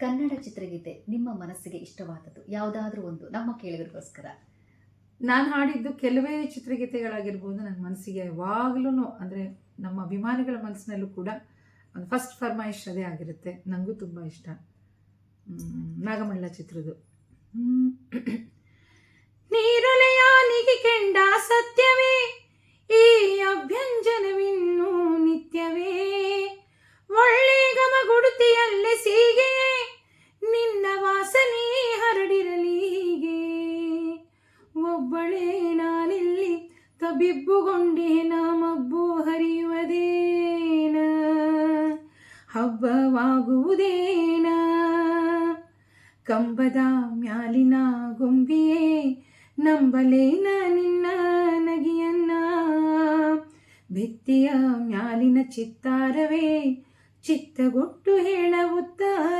ಕನ್ನಡ ಚಿತ್ರಗೀತೆ ನಿಮ್ಮ ಮನಸ್ಸಿಗೆ ಇಷ್ಟವಾದದ್ದು, ಯಾವುದಾದ್ರೂ ಒಂದು ನಮ್ಮ ಕೇಳಿಗರಿಗೋಸ್ಕರ. ನಾನು ಹಾಡಿದ್ದು ಕೆಲವೇ ಚಿತ್ರಗೀತೆಗಳಾಗಿರ್ಬೋದು ನನ್ನ ಮನಸ್ಸಿಗೆ ಯಾವಾಗಲೂ ಅಂದರೆ ನಮ್ಮ ಅಭಿಮಾನಿಗಳ ಮನಸ್ಸಿನಲ್ಲೂ ಕೂಡ ಒಂದು ಫಸ್ಟ್ ಫರ್ಮಾಯಿಶ್ ಅದೇ ಆಗಿರುತ್ತೆ. ನನಗೂ ತುಂಬ ಇಷ್ಟ. ನಾಗಮಂಡಲ ಚಿತ್ರದ್ದು. ಒಬ್ಬಳೇ ನಾನಿಲ್ಲಿ ತಬಿಬ್ಬುಗೊಂಡೆ ಮಬ್ಬು ಹರಿಯುವುದೇನ? ಹಬ್ಬವಾಗುವುದೇನ ಕಂಬದ ಮ್ಯಾಲಿನ ಗೊಂಬಿಯೇ ನಂಬಲೇನ ನಿನ್ನ ನಗಿಯನ್ನ? ಭಿತ್ತಿಯ ಮ್ಯಾಲಿನ ಚಿತ್ತಾರವೇ ಚಿತ್ತಗೊಟ್ಟು ಹೇಳುತ್ತಾ